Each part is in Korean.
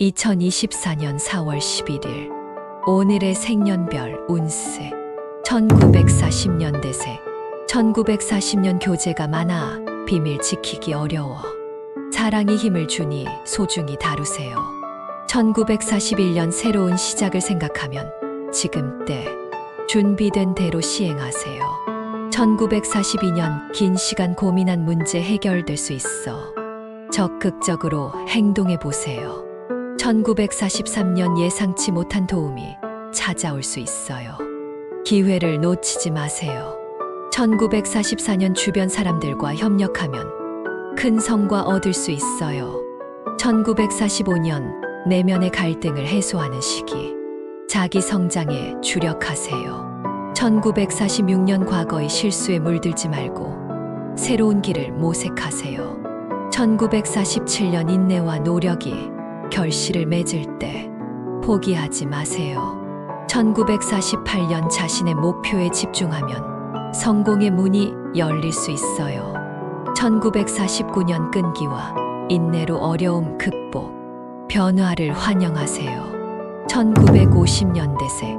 2024년 4월 11일 오늘의 생년별 운세. 1940년 대세. 1940년 교재가 많아 비밀 지키기 어려워. 사랑이 힘을 주니 소중히 다루세요. 1941년 새로운 시작을 생각하면 지금 때 준비된 대로 시행하세요. 1942년 긴 시간 고민한 문제 해결될 수 있어. 적극적으로 행동해 보세요. 1943년 예상치 못한 도움이 찾아올 수 있어요. 기회를 놓치지 마세요. 1944년 주변 사람들과 협력하면 큰 성과 얻을 수 있어요. 1945년 내면의 갈등을 해소하는 시기. 자기 성장에 주력하세요. 1946년 과거의 실수에 물들지 말고 새로운 길을 모색하세요. 1947년 인내와 노력이 결실을 맺을 때 포기하지 마세요. 1948년 자신의 목표에 집중하면 성공의 문이 열릴 수 있어요. 1949년 끈기와 인내로 어려움 극복, 변화를 환영하세요. 1950년 대세,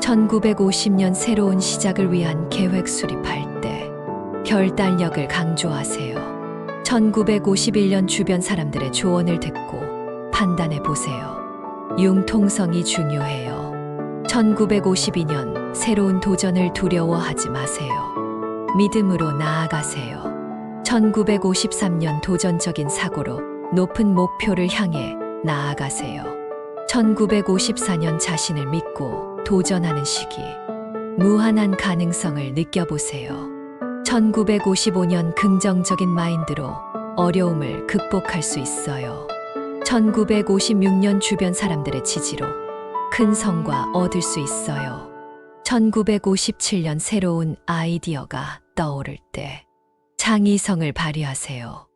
1950년 새로운 시작을 위한 계획 수립할 때 결단력을 강조하세요. 1951년 주변 사람들의 조언을 듣고 판단해 보세요. 융통성이 중요해요. 1952년 새로운 도전을 두려워하지 마세요. 믿음으로 나아가세요. 1953년 도전적인 사고로 높은 목표를 향해 나아가세요. 1954년 자신을 믿고 도전하는 시기. 무한한 가능성을 느껴보세요. 1955년 긍정적인 마인드로 어려움을 극복할 수 있어요. 1956년 주변 사람들의 지지로 큰 성과 얻을 수 있어요. 1957년 새로운 아이디어가 떠오를 때 창의성을 발휘하세요.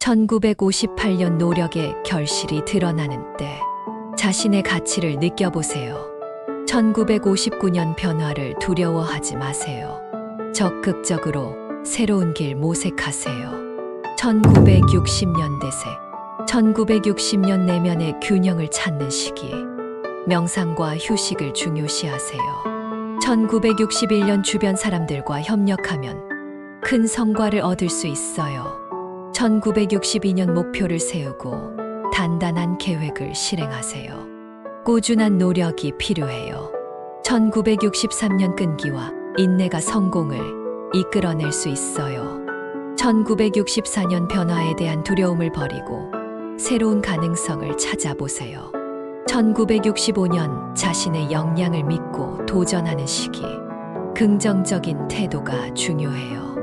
1958년 노력의 결실이 드러나는 때 자신의 가치를 느껴보세요. 1959년 변화를 두려워하지 마세요. 적극적으로 새로운 길 모색하세요. 1960년 대세, 1960년 내면의 균형을 찾는 시기, 명상과 휴식을 중요시하세요. 1961년 주변 사람들과 협력하면 큰 성과를 얻을 수 있어요. 1962년 목표를 세우고 단단한 계획을 실행하세요. 꾸준한 노력이 필요해요. 1963년 끈기와 인내가 성공을 이끌어낼 수 있어요. 1964년 변화에 대한 두려움을 버리고 새로운 가능성을 찾아보세요. 1965년 자신의 역량을 믿고 도전하는 시기. 긍정적인 태도가 중요해요.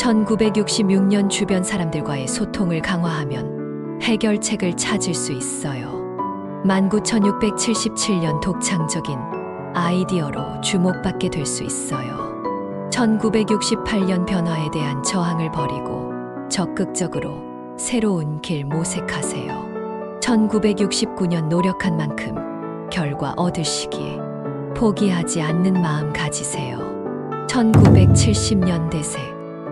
1966년 주변 사람들과의 소통을 강화하면 해결책을 찾을 수 있어요. 19,677년 독창적인 아이디어로 주목받게 될 수 있어요. 1968년 변화에 대한 저항을 버리고 적극적으로 새로운 길 모색하세요. 1969년 노력한 만큼 결과 얻으시기 포기하지 않는 마음 가지세요. 1970년 대세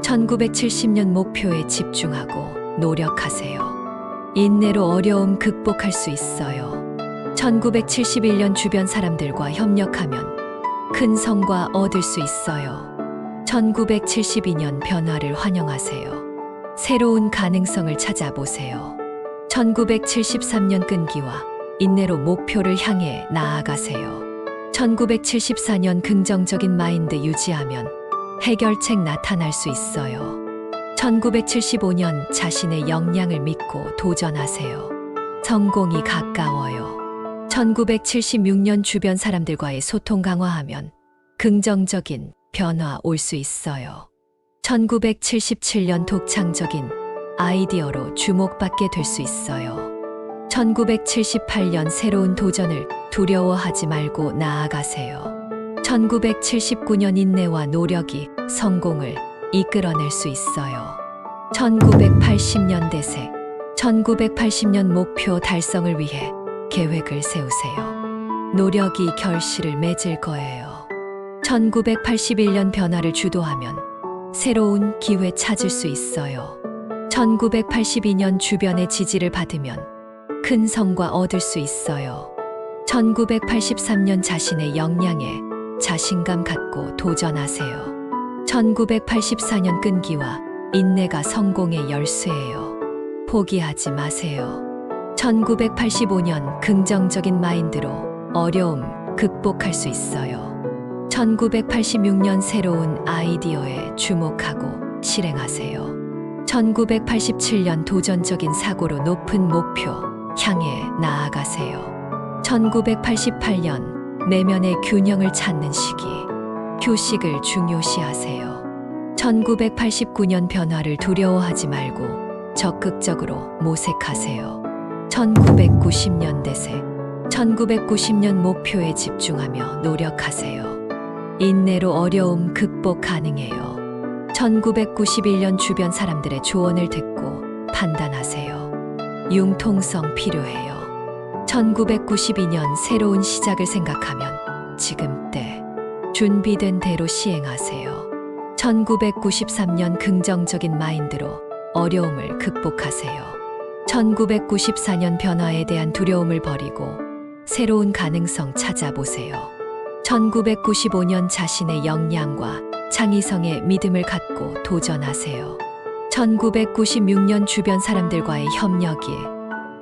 1970년 목표에 집중하고 노력하세요. 인내로 어려움 극복할 수 있어요. 1971년 주변 사람들과 협력하면 큰 성과 얻을 수 있어요. 1972년 변화를 환영하세요. 새로운 가능성을 찾아보세요. 1973년 끈기와 인내로 목표를 향해 나아가세요. 1974년 긍정적인 마인드 유지하면 해결책 나타날 수 있어요. 1975년 자신의 역량을 믿고 도전하세요. 성공이 가까워요. 1976년 주변 사람들과의 소통 강화하면 긍정적인 변화 올 수 있어요. 1977년 독창적인 아이디어로 주목받게 될 수 있어요. 1978년 새로운 도전을 두려워하지 말고 나아가세요. 1979년 인내와 노력이 성공을 이끌어낼 수 있어요. 1980년 대세, 1980년 목표 달성을 위해 계획을 세우세요. 노력이 결실을 맺을 거예요. 1981년 변화를 주도하면 새로운 기회 찾을 수 있어요. 1982년 주변의 지지를 받으면 큰 성과 얻을 수 있어요. 1983년 자신의 역량에 자신감 갖고 도전하세요. 1984년 끈기와 인내가 성공의 열쇠예요. 포기하지 마세요. 1985년 긍정적인 마인드로 어려움 극복할 수 있어요. 1986년 새로운 아이디어에 주목하고 실행하세요. 1987년 도전적인 사고로 높은 목표 향해 나아가세요. 1988년 내면의 균형을 찾는 시기 휴식을 중요시하세요. 1989년 변화를 두려워하지 말고 적극적으로 모색하세요. 1990년 대세 1990년 목표에 집중하며 노력하세요. 인내로 어려움 극복 가능해요. 1991년 주변 사람들의 조언을 듣고 판단하세요. 융통성 필요해요. 1992년 새로운 시작을 생각하면 지금 때 준비된 대로 시행하세요. 1993년 긍정적인 마인드로 어려움을 극복하세요. 1994년 변화에 대한 두려움을 버리고 새로운 가능성 찾아보세요. 1995년 자신의 역량과 창의성에 믿음을 갖고 도전하세요. 1996년 주변 사람들과의 협력이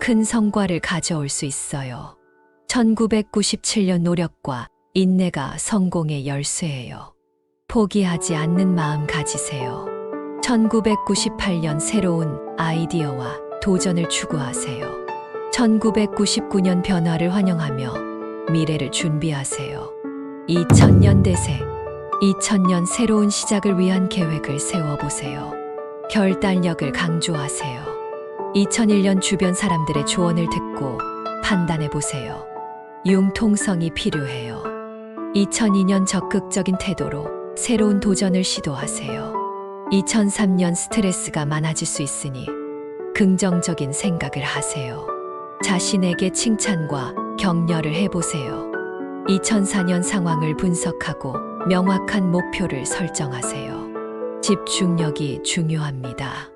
큰 성과를 가져올 수 있어요. 1997년 노력과 인내가 성공의 열쇠예요. 포기하지 않는 마음 가지세요. 1998년 새로운 아이디어와 도전을 추구하세요. 1999년 변화를 환영하며 미래를 준비하세요. 2000년 대세 2000년 새로운 시작을 위한 계획을 세워보세요. 결단력을 강조하세요. 2001년 주변 사람들의 조언을 듣고 판단해 보세요. 융통성이 필요해요. 2002년 적극적인 태도로 새로운 도전을 시도하세요. 2003년 스트레스가 많아질 수 있으니 긍정적인 생각을 하세요. 자신에게 칭찬과 격려를 해보세요. 2004년 상황을 분석하고 명확한 목표를 설정하세요. 집중력이 중요합니다.